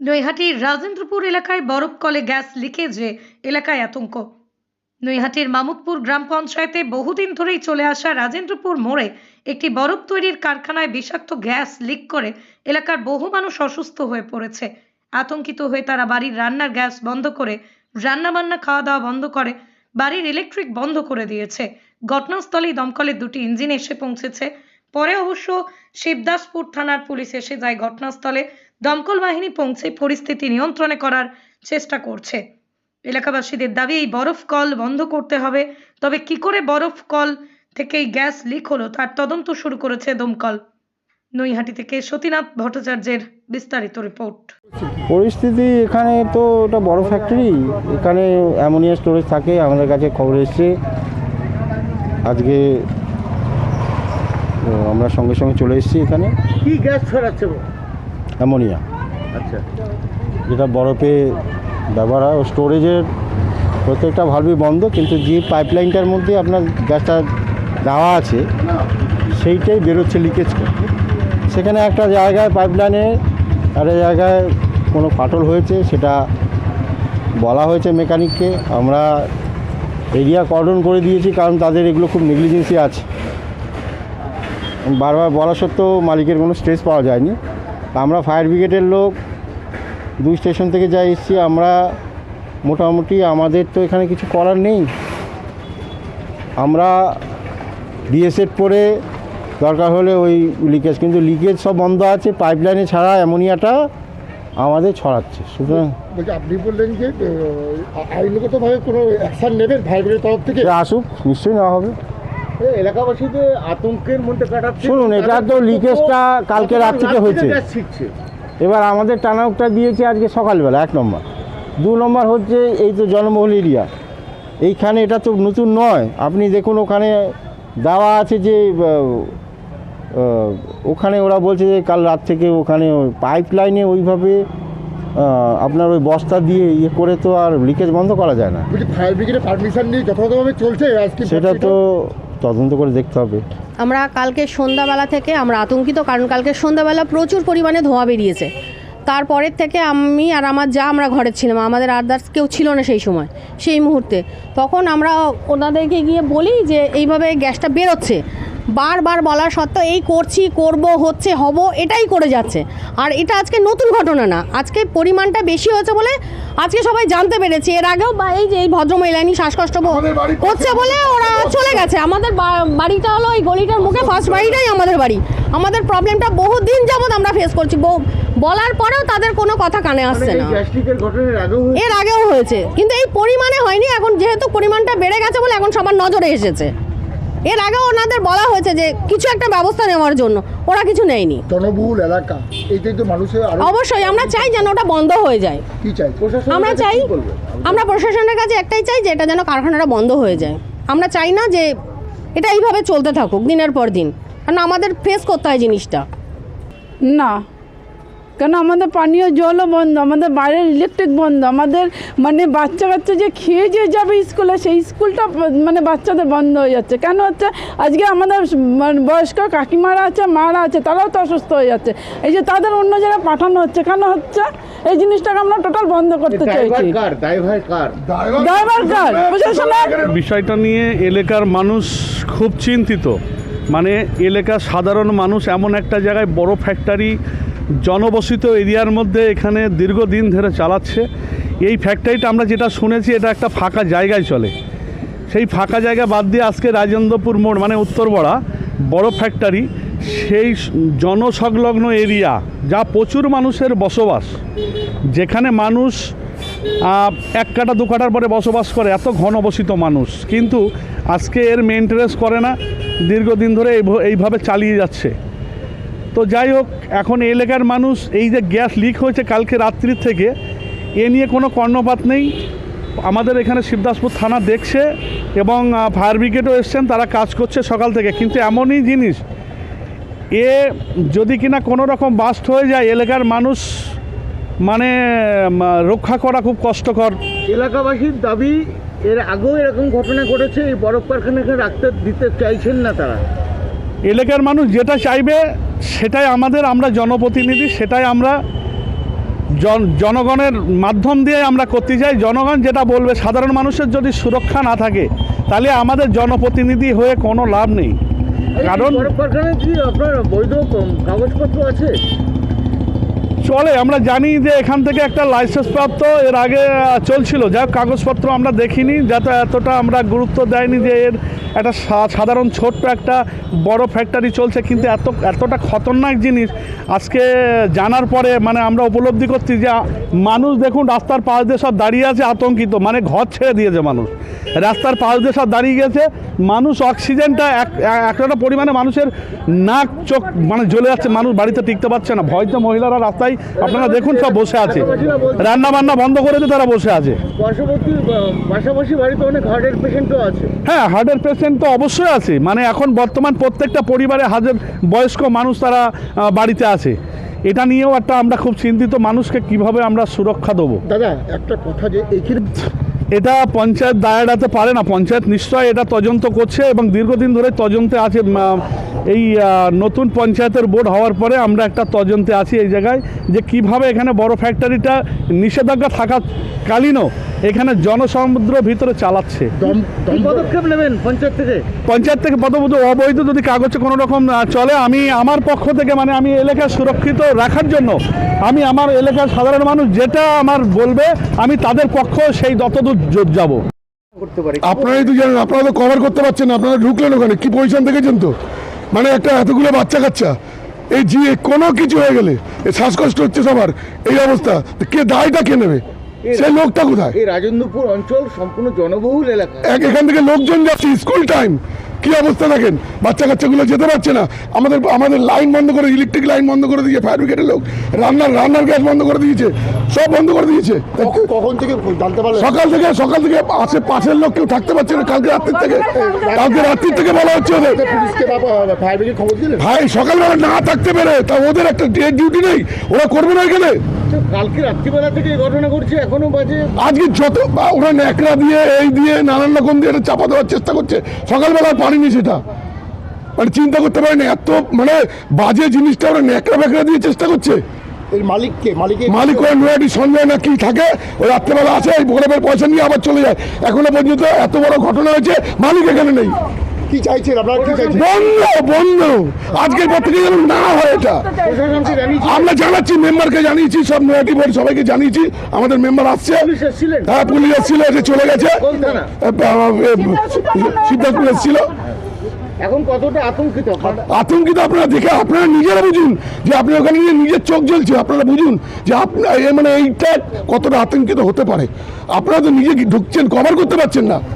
নৈহাটির রাজেন্দ্রপুর এলাকায় বরফ কলে গ্যাস লিকেজে এলাকায় আতঙ্ক। নৈহাটির মামুদপুর গ্রাম পঞ্চায়েতে বহুদিন ধরেই চলে আসা রাজেন্দ্রপুর মোড়ে একটি বরফ তৈরির কারখানায় বিষাক্ত গ্যাস লিক করে এলাকার বহু মানুষ অসুস্থ হয়ে পড়েছে। আতঙ্কিত হয়ে তারা বাড়ির রান্নার গ্যাস বন্ধ করে রান্না বান্না খাওয়া দাওয়া বন্ধ করে, বাড়ির ইলেকট্রিক বন্ধ করে দিয়েছে। ঘটনাস্থলেই দমকলের দুটি ইঞ্জিন এসে পৌঁছেছে। পরে অবশ্য শিবদাসপুর থানার পুলিশ এসে যায় ঘটনাস্থলে। দমকল বাহিনী পৌঁছে পরিস্থিতি নিয়ন্ত্রণে করার চেষ্টা করছে। এলাকাবাসীদের দাবি, এই বরফ কল বন্ধ করতে হবে। তবে কি করে বরফ কল থেকে গ্যাস লিক হলো, তার তদন্ত শুরু করেছে দমকল। নৈহাটি থেকে সতীনাথ ভট্টাচার্যের বিস্তারিত রিপোর্ট। পরিস্থিতি এখানে তো এটা বড় ফ্যাক্টরি। এখানে অ্যামোনিয়া স্টোরেজ থাকে, আমাদের কাছে খবর এসছে। আজকে তো আমরা সঙ্গে সঙ্গে চলে এসেছি এখানে। কি গ্যাস ছড়াচ্ছে অ্যামোনিয়া। আচ্ছা। যেটা বরফে ব্যবহার হয়। ও স্টোরেজের প্রত্যেকটা ভালভই বন্ধ কিন্তু যে পাইপলাইনটার মধ্যে আপনার গ্যাসটা দেওয়া আছে সেইটাই বেরোচ্ছে লিকেজ করে। সেখানে একটা জায়গায় পাইপলাইনে একটা জায়গায় কোনো ফাটল হয়েছে সেটা বলা হয়েছে মেকানিককে আমরা এরিয়া কর্ডন করে দিয়েছি কারণ তাদের এগুলো খুব নেগলিজেন্সি আছে। বারবার বলা সত্ত্বেও মালিকের কোনো স্ট্রেস পাওয়া যায়নি। আমরা ফায়ার ব্রিগেডের লোক দুই স্টেশন থেকে যা এসেছি আমরা মোটামুটি আমাদের তো এখানে কিছু করার নেই। আমরা বিএসএফ পরে দরকার হলে ওই লিকেজ কিন্তু লিকেজ সব বন্ধ আছে পাইপলাইনে ছাড়া অ্যামোনিয়াটা আমাদের ছড়াচ্ছে। সুতরাং আপনি বললেন যে আইনগতভাবে কোনো অ্যাকশন নেবেন ভাইবের তরফ থেকে? আসুক নিশ্চয়ই নেওয়া হবে। এলাকাবাসীদের আতঙ্কের মধ্যে কাটাচ্ছে। শুনুন এটা তো লিকেজটা কালকে রাত থেকে হয়েছে। এবার আমাদের টানাউকটা দিয়েছে আজকে সকালবেলা এক নম্বর। দু নম্বর হচ্ছে এই তো জনবহুল এরিয়া। এইখানে এটা তো নতুন নয়। আপনি দেখুন ওখানে দেওয়া আছে যে ওখানে ওরা বলছে যে কাল রাত থেকে ওখানে পাইপ লাইনে ওইভাবে আপনার ওই বস্তা দিয়ে ইয়ে করে তো আর লিকেজ বন্ধ করা যায় না। বলছি ফায়ার ব্রিগেডের পারমিশন নিয়ে যথাযথভাবে চলছে? আজকে সেটা তো তদন্ত করে দেখতে হবে। আমরা কালকে সন্ধ্যাবেলা থেকে, আমরা আতঙ্কিত, কারণ কালকে সন্ধ্যাবেলা প্রচুর পরিমাণে ধোঁয়া বেরিয়েছে। তারপরের থেকে আমি আর আমার যা আমরা ঘরে ছিলাম, আমাদের আদার্স কেউ ছিল না সেই সময়, সেই মুহূর্তে। তখন আমরা ওনাদেরকে গিয়ে বলি যে, এইভাবে গ্যাসটা বেরোচ্ছে। বারবার বলা সত্ত্বেও এই করছি করব হচ্ছে হব এটাই করে যাচ্ছে। আর এটা আজকে নতুন ঘটনা না। আজকে পরিমাণটা বেশি হয়েছে বলে আজকে সবাই জানতে পেরেছে। এর আগেও বা এই যে এই ভদ্রমহিলা ইনি শ্বাসকষ্ট করছে বলে ওরা চলে গেছে। আমাদের বাড়িটা হলো এই গলিটার মুখে ফার্স্ট বাড়িটাই আমাদের বাড়ি। আমাদের প্রবলেমটা বহু দিন যাবত আমরা ফেস করছি। বলার পরেও তাদের কোনো কথা কানে আসছে না। এর আগেও হয়েছে। কিন্তু এই পরিমাণে হয়নি এখন যেহেতু পরিমাণটা বেড়ে গেছে বলে এখন সবার নজরে এসেছে। এর আগেও ওনাদের বলা হয়েছে যে কিছু একটা ব্যবস্থা নেওয়ার জন্য ওরা কিছু নেয়নি। জনবহুল এলাকা এইটাই তো মানুষের আরও অবশ্যই আমরা চাই যেন ওটা বন্ধ হয়ে যায়। কি চাই? প্রশাসনের আমরা চাই আমরা প্রশাসনের কাছে একটাই চাই যে এটা যেন কারখানাটা বন্ধ হয়ে যায়। আমরা চাই না যে এটা এইভাবে চলতে থাকুক দিনের পর দিন। কারণ আমাদের ফেস করতে হয় জিনিসটা। না। কেন আমাদের পানীয় জলও বন্ধ আমাদের বাইরের ইলেকট্রিক বন্ধ আমাদের মানে বাচ্চা কাচ্চা যে খেয়ে যে যাবে স্কুলে সেই স্কুলটা মানে বাচ্চাদের বন্ধ হয়ে যাচ্ছে। কেন হচ্ছে? আজকে আমাদের মানে বয়স্ক কাকিমারা আছে মারা আছে তারাও তো অসুস্থ হয়ে যাচ্ছে। এই যে তাদের অন্য জায়গায় পাঠানো হচ্ছে কেন হচ্ছে? এই জিনিসটাকে আমরা টোটাল বন্ধ করতে চাইছি। ড্রাইভার কার ড্রাইভার কার বিষয়টা নিয়ে এলাকার মানুষ খুব চিন্তিত। মানে এলাকার সাধারণ মানুষ এমন একটা জায়গায় বড় ফ্যাক্টরি জনবসিত এরিয়ার মধ্যে এখানে দীর্ঘদিন ধরে চালাচ্ছে। এই ফ্যাক্টরিটা আমরা যেটা শুনেছি, এটা একটা ফাঁকা জায়গায় চলে। সেই ফাঁকা জায়গা বাদ দিয়ে আজকে রাজেন্দ্রপুর মোড় মানে উত্তরপাড়া বড় ফ্যাক্টরি সেই জনসংলগ্ন এরিয়া, যা প্রচুর মানুষের বসবাস। যেখানে মানুষ এক কাটা, দু কাটার পরে বসবাস করে, এত ঘনবসিত মানুষ। কিন্তু আজকে এর মেনটেনেন্স করে না, দীর্ঘদিন ধরে এইভ- এইভাবে চালিয়ে যাচ্ছে। তো যাই হোক এখন এলাকার মানুষ এই যে গ্যাস লিক হয়েছে কালকে রাত্রির থেকে এ নিয়ে কোনো কর্ণপাত নেই। আমাদের এখানে শিবদাসপুর থানা দেখছে এবং ফায়ার ব্রিগেডও এসছেন তারা কাজ করছে সকাল থেকে। কিন্তু এমনই জিনিস এ যদি কিনা কোনো রকম বাস্ট হয়ে যায় এলাকার মানুষ মানে রক্ষা করা খুব কষ্টকর। এলাকাবাসীর দাবি এর আগেও এরকম ঘটনা ঘটেছে এই বরফ কারখানাকে রাখতে দিতে চাইছেন না তারা। এলাকার মানুষ যেটা চাইবে সেটাই আমাদের আমরা জনপ্রতিনিধি সেটাই আমরা জন জনগণের মাধ্যম দিয়ে আমরা করতে চাই। জনগণ যেটা বলবে সাধারণ মানুষের যদি সুরক্ষা না থাকে তাহলে আমাদের জনপ্রতিনিধি হয়ে কোনো লাভ নেই। কারণ কাগজপত্র আছে? চলে আমরা জানি যে এখান থেকে একটা লাইসেন্স প্রাপ্ত এর আগে চলছিল। যা কাগজপত্র আমরা দেখিনি যাতে এতটা আমরা গুরুত্ব দেয়নি যে এর একটা সাধারণ ছোট্ট একটা বড় ফ্যাক্টরি চলছে কিন্তু এত এতটা খতরনাক জিনিস। আজকে জানার পরে মানে আমরা উপলব্ধি করছি যে মানুষ দেখুন রাস্তার পাশ দিয়ে সব দাঁড়িয়ে আছে আতঙ্কিত। মানে ঘর ছেড়ে দিয়েছে মানুষ। রাস্তার পাশ দিয়ে সব দাঁড়িয়ে গেছে। মানুষ অক্সিজেনটা এক এক- একটা পরিমাণে মানুষের নাক চোখ মানে জ্বলে যাচ্ছে। মানুষ বাড়িতে টিকতে পারছে না। ভয় তো মহিলারা রাস্তায় আপনারা দেখুন সব বসে আছে। রান্না বান্না বন্ধ করেছে তারা বসে আছে। পাশাপাশি বাড়িতে অনেক হার্টের পেশেন্টও আছে। হ্যাঁ হার্টের পেশেন্ট তো অবশ্যই আছে। মানে এখন বর্তমান প্রত্যেকটা পরিবারে হাজার বয়স্ক মানুষ তারা বাড়িতে আছে। এটা নিয়েও একটা আমরা খুব চিন্তিত মানুষকে কীভাবে আমরা সুরক্ষা দেবো। দাদা একটা কথা যে এইখানে এটা পঞ্চায়েত দায় পারে না। পঞ্চায়েত নিশ্চয় এটা তদন্ত করছে এবং দীর্ঘদিন ধরে তদন্তে আছে এই নতুন পঞ্চায়েতের বোর্ড হওয়ার পরে আমরা একটা তদন্তে আছি এই জায়গায় যে কীভাবে এখানে বড় ফ্যাক্টরিটা নিষেধাজ্ঞা থাকাকালীনও এখানে জনসমুদ্র ভিতরে চালাচ্ছে। পদক্ষেপ নেবেন পঞ্চায়েত থেকে? পঞ্চায়েত থেকে অবৈধ যদি কাগজে কোনো রকম চলে আমি আমার পক্ষ থেকে মানে আমি এলাকা সুরক্ষিত রাখার জন্য আমি আমার এলাকার সাধারণ মানুষ যেটা আমার বলবে আমি তাদের পক্ষ সেই যতদূর যাব। আপনারাই তো জানেন আপনারা তো কভার করতে পারছেন না আপনারা ঢুকলেন ওখানে কি পজিশন দেখেছেন তো? মানে একটা এতগুলো বাচ্চা কাচ্চা এই যে কোনো কিছু হয়ে গেলে শ্বাসকষ্ট হচ্ছে সবার এই অবস্থা কে দায়টা কে নেবে? সেই লোকটা কোথায়? এই রাজেন্দ্রপুর অঞ্চল সম্পূর্ণ জনবহুল এলাকা। এক এখান থেকে লোকজন যাচ্ছে স্কুল টাইম কি অবস্থা দেখেন? বাচ্চা কাচ্চাগুলো যেতে পারছে না। আমাদের আমাদের লাইন বন্ধ করে ইলেকট্রিক লাইন বন্ধ করে দিয়েছে ফায়ার ব্রিগেডের লোক। রান্নার রান্নার গ্যাস বন্ধ করে দিয়েছে। সব বন্ধ করে দিয়েছে। কখন থেকে জানতে পারলেন? সকাল থেকে সকাল থেকে আছে পাশের লোক কেউ থাকতে পারছে না। কালকে রাত্রির থেকে কালকে রাত্রির থেকে বলা হচ্ছে ওদের। ভাই সকালবেলা না থাকতে পেরে তা ওদের একটা ডেট ডিউটি নেই। ওরা করবে না এখানে। তো কালকে রাত্রিবেলা থেকে এই ঘটনা ঘটছে এখনও বাজে? আজকে যত ওরা ন্যাকড়া দিয়ে এই দিয়ে নানান রকম দিয়ে চাপা দেওয়ার চেষ্টা করছে। সকালবেলা পারিনি সেটা। মানে চিন্তা করতে পারেনি এত মানে বাজে জিনিসটা ওরা ন্যাকড়া ব্যাকড়া দিয়ে চেষ্টা করছে। মালিককে মালিক মালিক ওরা নয়াটি সঞ্জয় না কি থাকে ওই রাত্রেবেলা আসে এই পয়সা নিয়ে আবার চলে যায়। এখনও পর্যন্ত এত বড় ঘটনা হয়েছে মালিক এখানে নেই। কি চাইছেন? আপনারা কি চাইছেন? বন্ধ বন্ধ। আজকের পর থেকে না হয় এটা। আমরা জানাচ্ছি মেম্বারকে জানিয়েছি সব নয়াটি বোর্ড সবাইকে জানিয়েছি। আমাদের মেম্বার আসছে। হ্যাঁ পুলিশ এসেছিল এসে চলে গেছে। কোন থানা? সিদ্ধার্থপুর এসেছিল। এখন কতটা আতঙ্কিত আপনারা? আতঙ্কিত আপনারা দেখে আপনারা নিজেরা বুঝুন যে আপনি ওখানে গিয়ে নিজের চোখ জ্বলছে আপনারা বুঝুন যে আপনার মানে এইটা কতটা আতঙ্কিত হতে পারে। আপনারা তো নিজে ঢুকছেন কভার করতে পারছেন না।